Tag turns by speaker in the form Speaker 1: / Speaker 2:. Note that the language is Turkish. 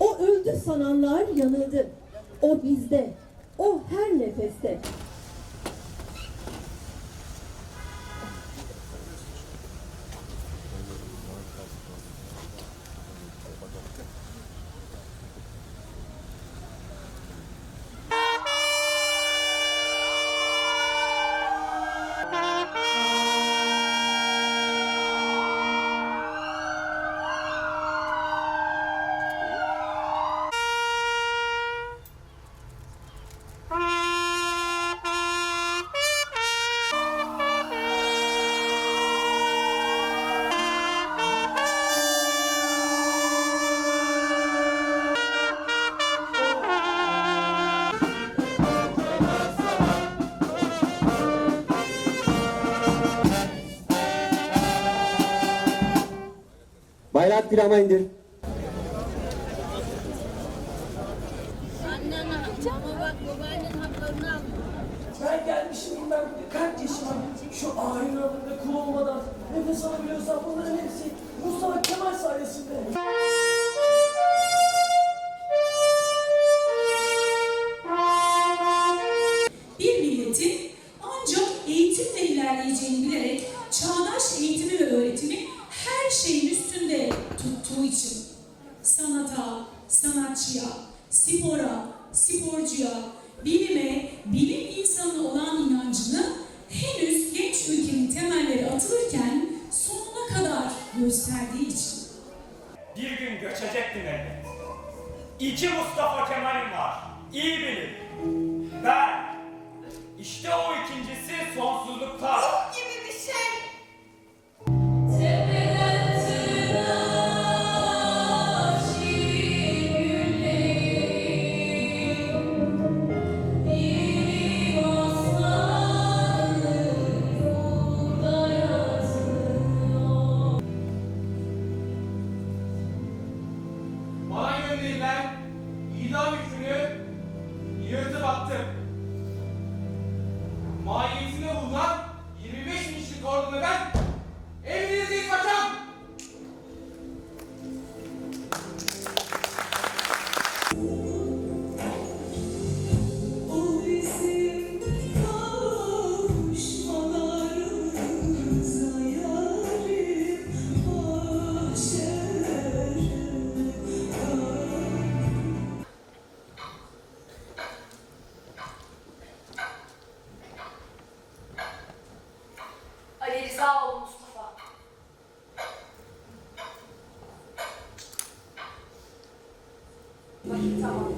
Speaker 1: O öldü sananlar yanıldı. O bizde. O her nefeste.
Speaker 2: Bayrak pirama indir.
Speaker 3: Annen ama bak babaannenin haklarını al.
Speaker 4: Ben gelmişim bilmem kaç yaşıma şu ayin ömründe kul olmadan nefes alabiliyorsam bunların hepsi Mustafa Kemal sayesinde.
Speaker 5: Bir milletin ancak eğitimle ilerleyeceğini bilerek çağdaş eğitimi ve öğretimi şeyin üstünde tuttuğu için sanata, sanatçıya, spora, sporcuya, bilime, bilim insanına olan inancını henüz genç ülkenin temelleri atılırken sonuna kadar gösterdiği için.
Speaker 6: Bir gün göçecektim elbet. İki Mustafa Kemal'im var. İyi bilin. Ben. İşte o ikincisi sonsuzlukta.
Speaker 7: İdam hükmünü yırtıp attım. Mahiyetinde bulunan
Speaker 3: Ali Rızaoğlu Mustafa. Bakayım tamam.